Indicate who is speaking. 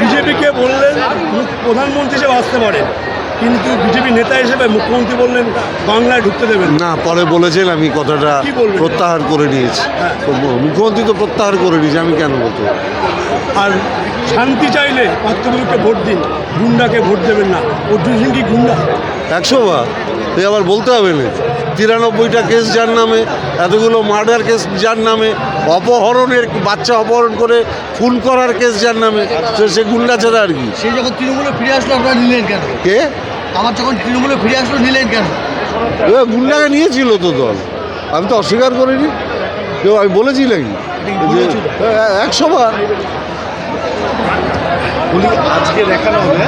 Speaker 1: বিজেপিকে বললেন প্রধানমন্ত্রী হিসেবে আসতে পারে কিন্তু বিজেপি নেতা হিসেবে মুখ্যমন্ত্রী বললেন বাংলায় ঢুকতে দেবেন। না
Speaker 2: পরে বলেছেন আমি কথাটা প্রত্যাহার করে নিয়েছি।
Speaker 1: হ্যাঁ।
Speaker 2: মুখ্যমন্ত্রী তো প্রত্যাহার করে নিয়েছি আমি কেন বলতে
Speaker 1: আর শান্তি চাইলে পাত্রগুলোকে ভোট দিন গুন্ডাকে ভোট দেবেন না। অর্জুন সিং কি গুন্ডা?
Speaker 2: একশো বা তুই আবার বলতে হবে না। তিরানব্বইটা কেস যার নামে এতগুলো মার্ডার কেস যার নামে অপহরণের বাচ্চা অপহরণ করে খুন করার কেস যার নামে তো সে গুন্ডা ছাড়া আর কি।
Speaker 3: সেই যখন তৃণমূলে ফিরে আসলো আপনারা নিলেন কেন?
Speaker 2: কে?
Speaker 3: আমার যখন তৃণমূলে ফিরে আসলো নিলেন কেন?
Speaker 2: এ গুন্ডাকে নিয়েছিল তো দল। আমি তো অস্বীকার করিনি। কেউ আমি বলেছি নাকি? যে একশো বার
Speaker 4: আজকে দেখানো হবে